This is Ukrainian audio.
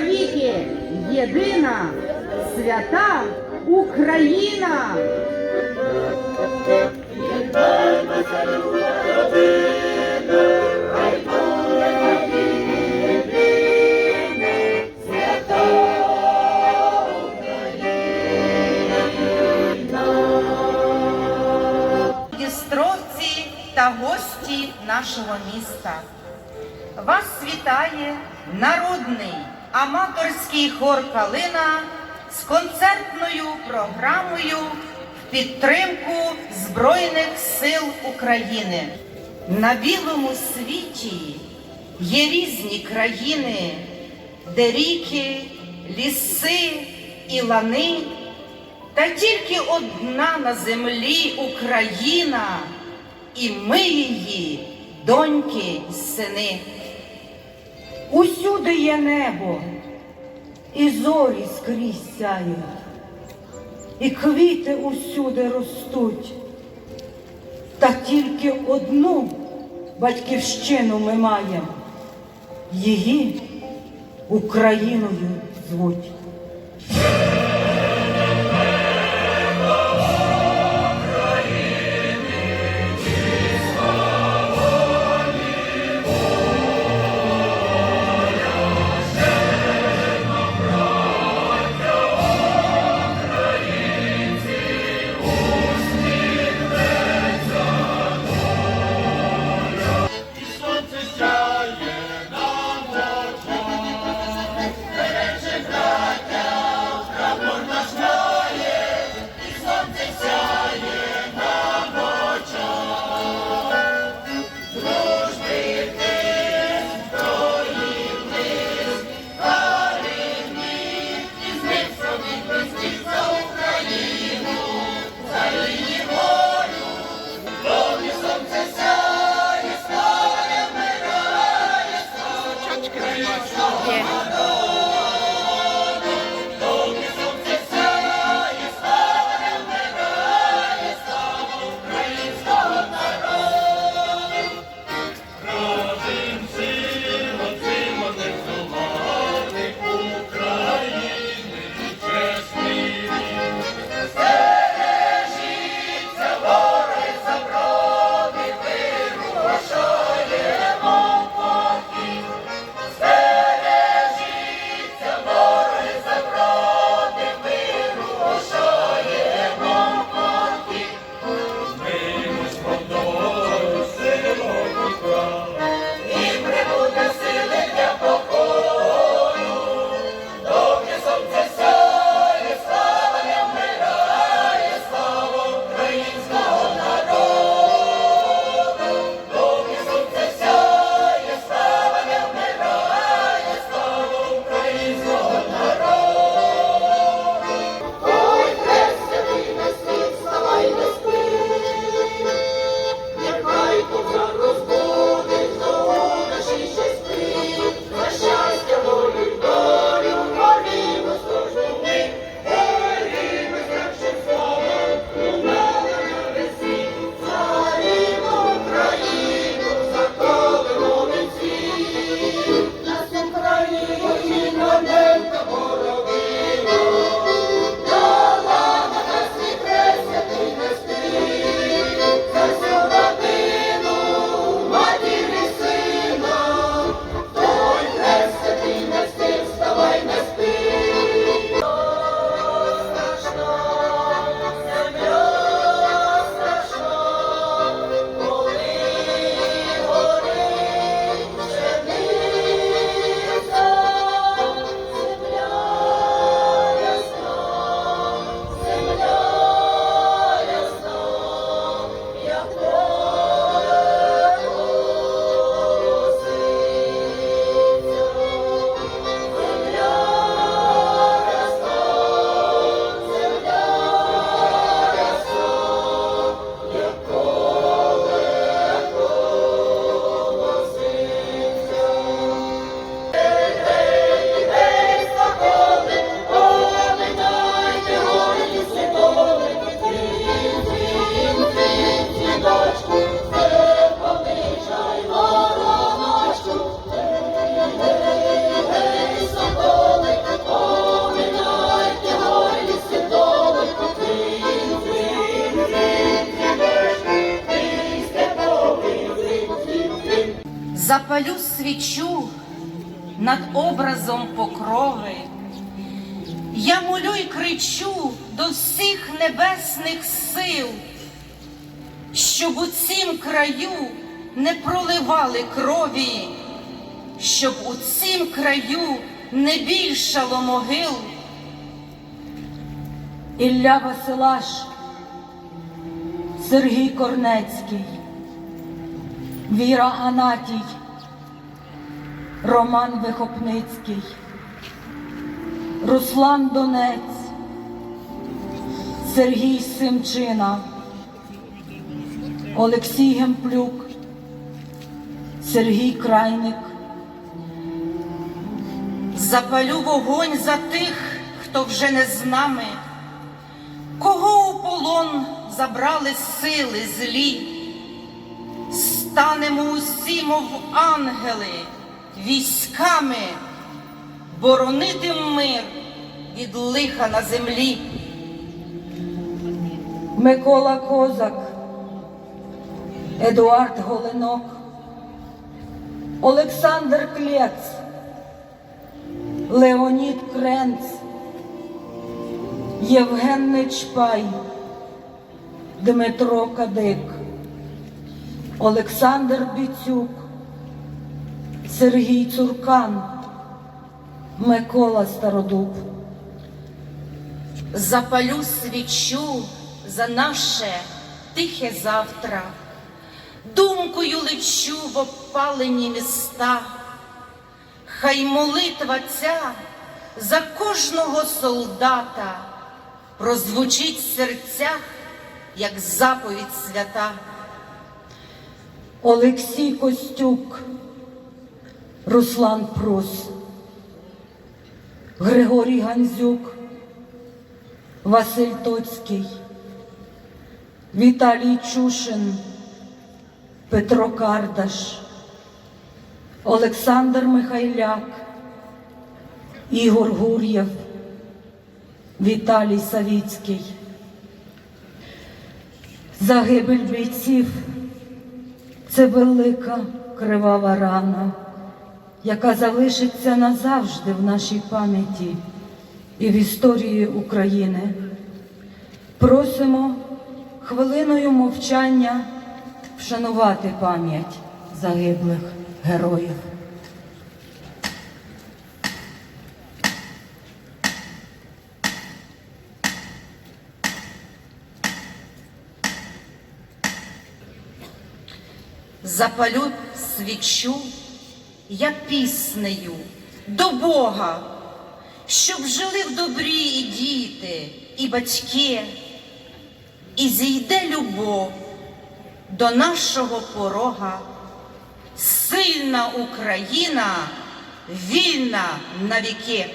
навіки єдина свята Україна. Дністровці та гості нашого міста. Вас вітає народний аматорський хор Калина з концертною програмою в підтримку Збройних сил України. На білому світі є різні країни, де ріки, ліси і лани. Та тільки одна на землі Україна, і ми її, доньки сини. Усюди є небо, і зорі скрізь сяють, і квіти усюди ростуть. Та тільки одну батьківщину ми маємо, її Україною звуть. Yeah. Запалю свічу над образом покрови. Я молю й кричу до всіх небесних сил, щоб у цім краю не проливали крові, щоб у цім краю не більшало могил. Ілля Василаш, Сергій Корнецький, Віра Анатій, Роман Вихопницький, Руслан Донець, Сергій Симчина, Олексій Гемплюк, Сергій Крайник, Запалю вогонь за тих, хто вже не з нами, кого у полон забрали сили злі, станемо усі, мов ангели, військами, боронити мир від лиха на землі. Микола Козак, Едуард Голенок, Олександр Клєц, Леонід Кренц, Євген Нечпай, Дмитро Кадик, Олександр Біцюк, Сергій Цуркан, Микола Стародуб. Запалю свічу за наше тихе завтра, думкою лечу в опалені міста. Хай молитва ця за кожного солдата прозвучить в серцях, як заповідь свята. Олексій Костюк, Руслан Прус, Григорій Гандзюк, Василь Тоцький, Віталій Чушин, Петро Кардаш, Олександр Михайляк, Ігор Гур'єв, Віталій Савіцький. Загибель бійців це велика кривава рана, яка залишиться назавжди в нашій пам'яті і в історії України. Просимо хвилиною мовчання вшанувати пам'ять загиблих героїв. Запалю свічу я піснею до Бога, щоб жили в добрі і діти, і батьки, і зійде любов до нашого порога. Сильна Україна, вільна навіки.